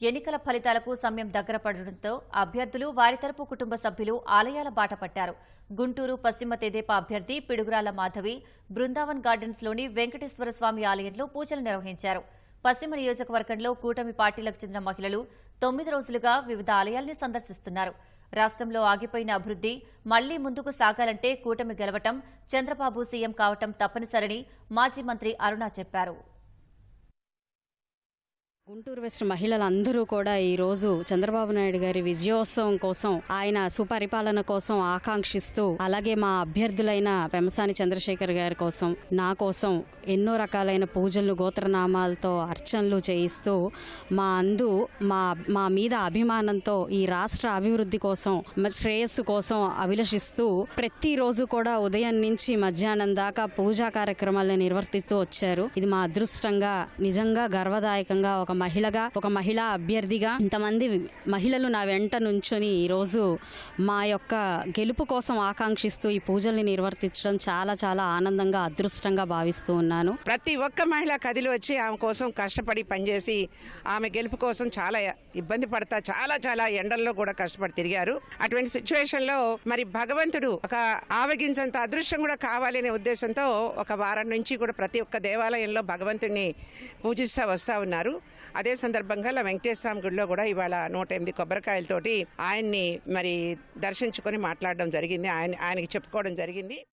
ఎన్నికల ఫలితాలకు సమయం దగ్గర పడడంతో అభ్యర్థులు వారి తరపు కుటుంబ సభ్యులు ఆలయాల బాట పట్టారు. గుంటూరు పశ్చిమ తెదేపా అభ్యర్థి పిడుగురాల మాధవి బృందావన్ గార్డెన్స్లోని వెంకటేశ్వర స్వామి ఆలయంలో పూజలు నిర్వహించారు. పశ్చిమ నియోజకవర్గంలో కూటమి పార్టీలకు చెందిన మహిళలు తొమ్మిది రోజులుగా వివిధ ఆలయాల్ని సందర్శిస్తున్నారు. రాష్ట్రంలో ఆగిపోయిన అభివృద్ధి మళ్ళీ ముందుకు సాగాలంటే కూటమి గెలవటం చంద్రబాబు సీఎం కావటం తప్పనిసరని మాజీ మంత్రి అరుణ చెప్పారు. గుంటూరు వెస్ట్ మహిళలందరూ కూడా ఈరోజు చంద్రబాబు నాయుడు గారి విజయోత్సవం కోసం ఆయన సుపరిపాలన కోసం ఆకాంక్షిస్తూ అలాగే మా అభ్యర్థులైన పెమసాని చంద్రశేఖర్ గారి కోసం నా కోసం ఎన్నో రకాలైన పూజలు గోత్రనామాలతో అర్చనలు చేయిస్తూ మా అందు మా మా మీద అభిమానంతో ఈ రాష్ట్ర అభివృద్ధి కోసం శ్రేయస్సు కోసం అభిలషిస్తూ ప్రతిరోజు కూడా ఉదయం నుంచి మధ్యాహ్నం దాకా పూజా కార్యక్రమాలను నిర్వర్తిస్తూ వచ్చారు. ఇది మా అదృష్టంగా నిజంగా గర్వదాయకంగా ఒక మహిళగా ఒక మహిళా అభ్యర్థిగా ఇంతమంది మహిళలు నా వెంట నుంచొని ఈరోజు మా యొక్క గెలుపు కోసం ఆకాంక్షిస్తూ ఈ పూజల్ని నిర్వర్తించడం చాలా చాలా ఆనందంగా అదృష్టంగా భావిస్తూ ఉన్నాను. ప్రతి ఒక్క మహిళ కదిలి వచ్చి ఆమె కోసం కష్టపడి పనిచేసి ఆమె గెలుపు కోసం చాలా ఇబ్బంది పడతా చాలా చాలా ఎండల్లో కూడా కష్టపడి తిరిగారు. అటువంటి సిచ్యువేషన్లో మరి భగవంతుడు ఒక ఆవగించంత అదృష్టం కూడా కావాలనే ఉద్దేశంతో ఒక వారం నుంచి కూడా ప్రతి ఒక్క దేవాలయంలో భగవంతుడిని పూజిస్తూ వస్తూ ఉన్నారు. అదే సందర్భంగా అలా వెంకటేశ్వర స్వామి గుడిలో కూడా ఇవాళ నూట ఎనిమిది కొబ్బరికాయలతోటి ఆయన్ని మరి దర్శించుకొని మాట్లాడడం జరిగింది. ఆయన ఆయనకి చెప్పుకోవడం జరిగింది.